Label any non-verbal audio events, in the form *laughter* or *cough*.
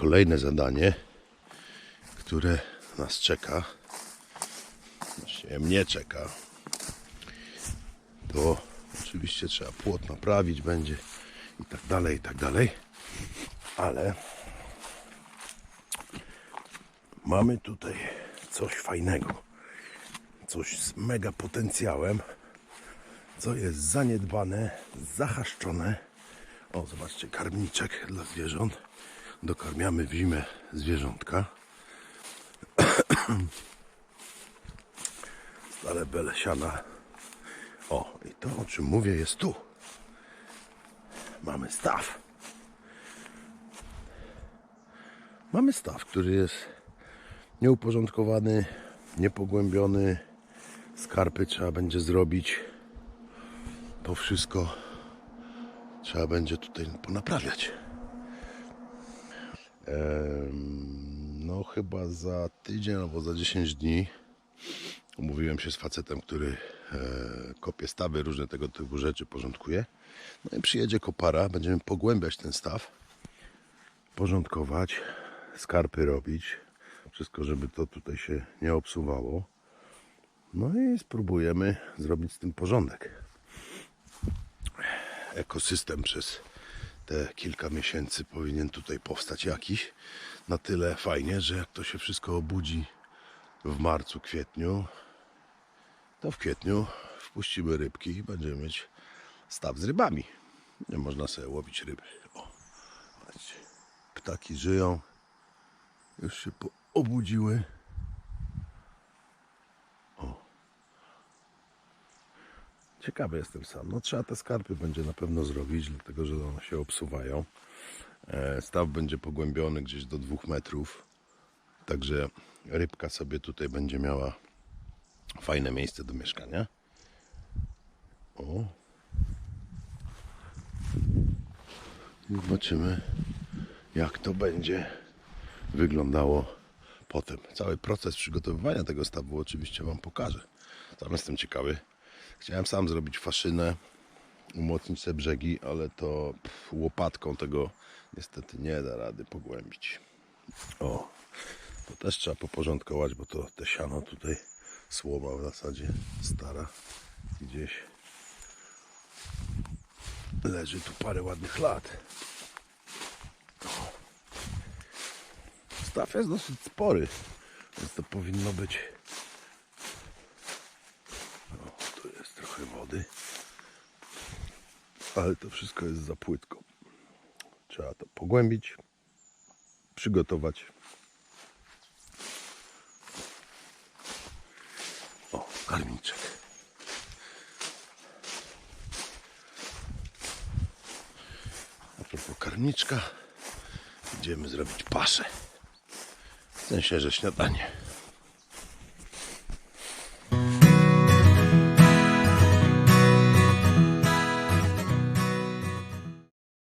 kolejne zadanie, które nas czeka. Właściwie mnie czeka. To oczywiście trzeba płot naprawić będzie i tak dalej, i tak dalej. Ale mamy tutaj coś fajnego. Coś z mega potencjałem, co jest zaniedbane, zahaszczone. O, zobaczcie, karmniczek dla zwierząt. Dokarmiamy w zimę zwierzątka. *clears throat* Stale bele siana. O, i to o czym mówię jest tu. Mamy staw. Mamy staw, który jest nieuporządkowany, niepogłębiony. Skarpy trzeba będzie zrobić. To wszystko trzeba będzie tutaj ponaprawiać. No chyba za tydzień albo za 10 dni umówiłem się z facetem, który e, kopie stawy, różne tego typu rzeczy porządkuje. No i przyjedzie kopara, będziemy pogłębiać ten staw, porządkować, skarpy robić, wszystko, żeby to tutaj się nie obsuwało. No i spróbujemy zrobić z tym porządek. Ekosystem przez te kilka miesięcy powinien tutaj powstać jakiś. Na tyle fajnie, że jak to się wszystko obudzi w marcu, kwietniu, to w kwietniu wpuścimy rybki i będziemy mieć staw z rybami. Nie można sobie łowić ryby. O. Ptaki żyją. Już się obudziły. Ciekawy jestem sam. No trzeba te skarpy będzie na pewno zrobić, dlatego że one się obsuwają. E, Staw będzie pogłębiony gdzieś do dwóch metrów. Także rybka sobie tutaj będzie miała fajne miejsce do mieszkania. O. I zobaczymy jak to będzie wyglądało potem. Cały proces przygotowywania tego stawu oczywiście Wam pokażę. Sam jestem ciekawy. Chciałem sam zrobić faszynę, umocnić te brzegi, ale to pff, łopatką tego niestety nie da rady pogłębić. O, to też trzeba poporządkować, bo to te siano tutaj, słoma w zasadzie stara gdzieś leży tu parę ładnych lat. Staw jest dosyć spory, więc to powinno być o, tu jest trochę wody. Ale to wszystko jest za płytko. Trzeba to pogłębić, przygotować. O, karmiczek. A propos karmiczka, idziemy zrobić paszę. W sensie, że śniadanie.